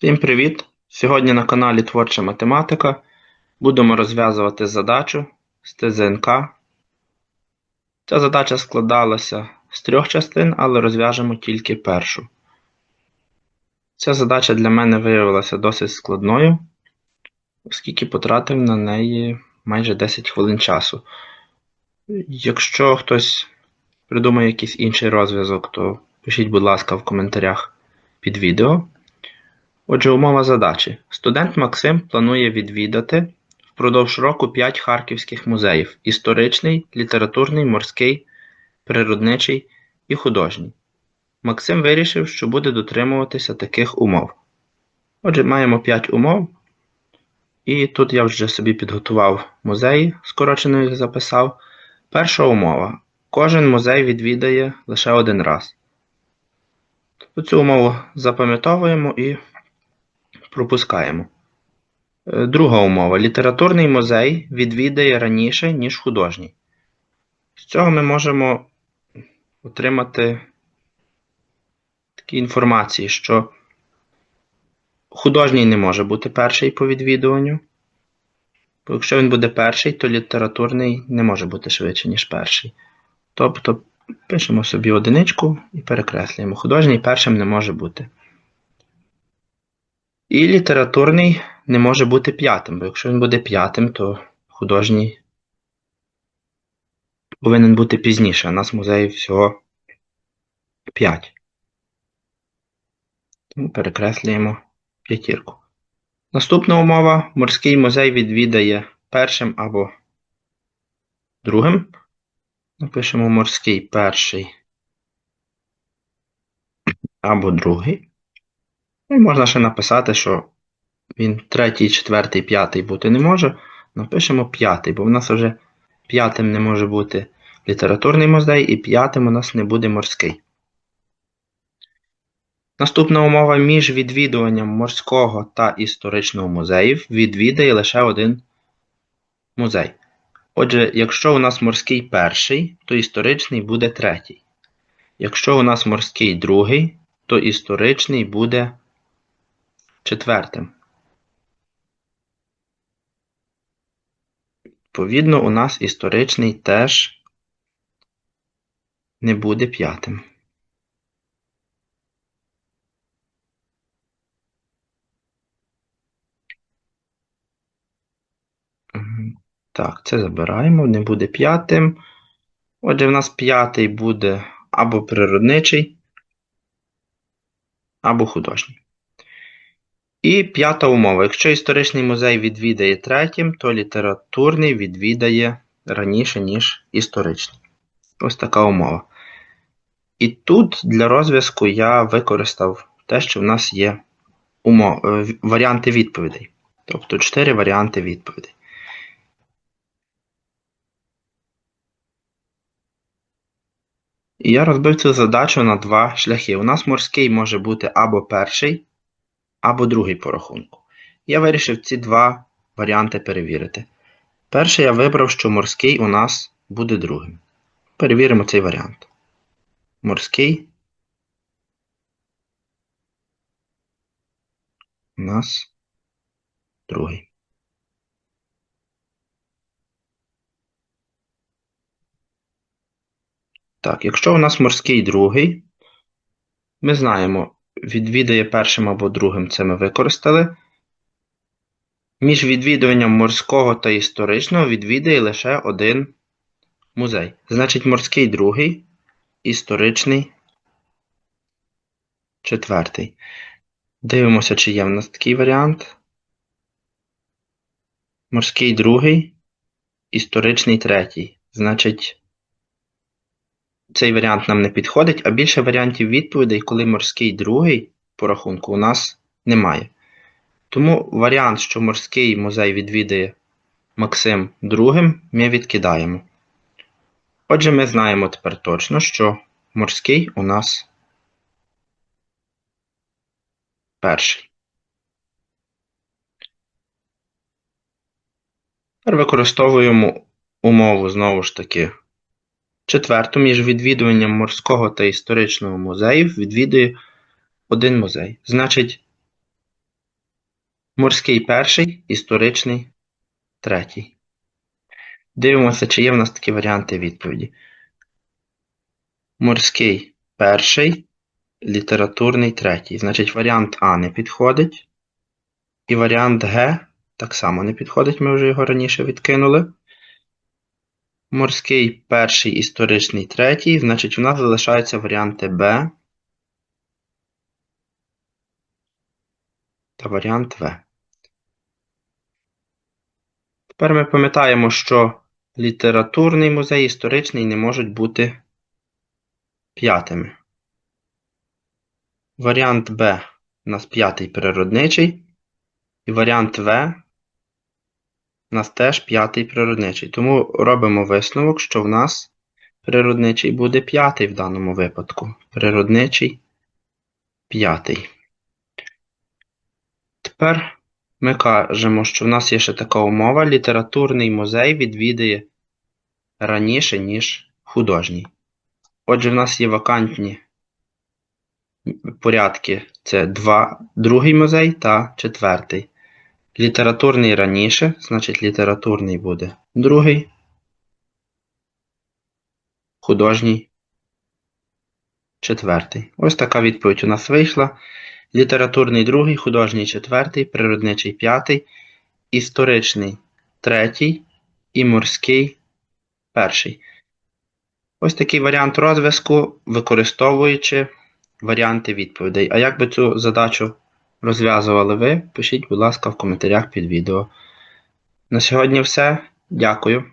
Всім привіт! Сьогодні на каналі Творча Математика будемо розв'язувати задачу з ТЗНК. Ця задача складалася з трьох частин, але розв'яжемо тільки першу. Ця задача для мене виявилася досить складною, оскільки потратив на неї майже 10 хвилин часу. Якщо хтось придумає якийсь інший розв'язок, то пишіть, будь ласка, в коментарях під відео. Отже, умова задачі. Студент Максим планує відвідати впродовж року 5 харківських музеїв: історичний, літературний, морський, природничий і художній. Максим вирішив, що буде дотримуватися таких умов. Отже, маємо 5 умов. І тут я вже собі підготував музеї, скорочено їх записав. Перша умова. Кожен музей відвідає лише один раз. Тобто цю умову запам'ятовуємо і пропускаємо. Е, Друга умова. Літературний музей відвідає раніше, ніж художній. З цього ми можемо отримати такі інформації, що художній не може бути перший по відвідуванню. Бо якщо він буде перший, то літературний не може бути швидше, ніж перший. Тобто пишемо собі одиничку і перекреслюємо. Художній першим не може бути. І літературний не може бути п'ятим, бо якщо він буде п'ятим, то художній повинен бути пізніше. У нас в музеї всього 5. Тому перекреслюємо п'ятірку. Наступна умова: морський музей відвідає першим або другим. Напишемо морський перший або другий. Ну, можна ще написати, що він третій, четвертий, п'ятий бути не може. Напишемо п'ятий, бо в нас вже п'ятим не може бути літературний музей, і п'ятим у нас не буде морський. Наступна умова між відвідуванням морського та історичного музеїв відвідає лише один музей. Отже, якщо у нас морський перший, то історичний буде третій. Якщо у нас морський другий, то історичний буде четвертим. Відповідно, у нас історичний теж не буде п'ятим. Так, це забираємо, не буде п'ятим. Отже, в нас п'ятий буде або природничий, або художній. І п'ята умова. Якщо історичний музей відвідає третім, то літературний відвідає раніше, ніж історичний. Ось така умова. І тут для розв'язку я використав те, що в нас є умов... е, варіанти відповідей. Тобто 4 варіанти відповідей. І я розбив цю задачу на два шляхи. У нас морський може бути або перший, або другий по рахунку. Я вирішив ці два варіанти перевірити. Перший я вибрав, що морський у нас буде другим. Перевіримо цей варіант. Морський у нас другий. Так, якщо у нас морський другий, ми знаємо, відвідає першим або другим, це ми використали. Між відвідуванням морського та історичного відвідає лише один музей. Значить, морський другий, історичний четвертий. Дивимося, чи є в нас такий варіант. Морський другий, історичний третій. Значить, цей варіант нам не підходить, а більше варіантів відповідей, коли морський другий по рахунку у нас немає. Тому варіант, що морський музей відвідає Максим другим, ми відкидаємо. Отже, ми знаємо тепер точно, що морський у нас перший. Тепер використовуємо умову знову ж таки. Четверту, між відвідуванням морського та історичного музеїв відвідує один музей. Значить, Морський перший, історичний третій. Дивимося, чи є в нас такі варіанти відповіді. Морський перший, літературний третій. Значить, варіант А не підходить. І варіант Г так само не підходить, ми вже його раніше відкинули. Морський перший, історичний третій. Значить, у нас залишаються варіанти Б та варіант В. Тепер ми пам'ятаємо, що літературний музей, історичний не можуть бути п'ятими. Варіант Б у нас п'ятий природничий. І варіант В нас теж п'ятий природничий. Тому робимо висновок, що в нас природничий буде п'ятий в даному випадку. Природничий п'ятий. Тепер ми кажемо, що в нас є ще така умова. Літературний музей відвідає раніше, ніж художній. Отже, в нас є вакантні порядки. Це два, другий музей та четвертий. Літературний раніше, значить літературний буде другий. Художній четвертий. Ось така відповідь у нас вийшла. Літературний другий, художній четвертий, природничий п'ятий, історичний третій і морський перший. Ось такий варіант розв'язку, використовуючи варіанти відповідей. А як би цю задачу розв'язували ви, пишіть, будь ласка, в коментарях під відео. На сьогодні все. Дякую.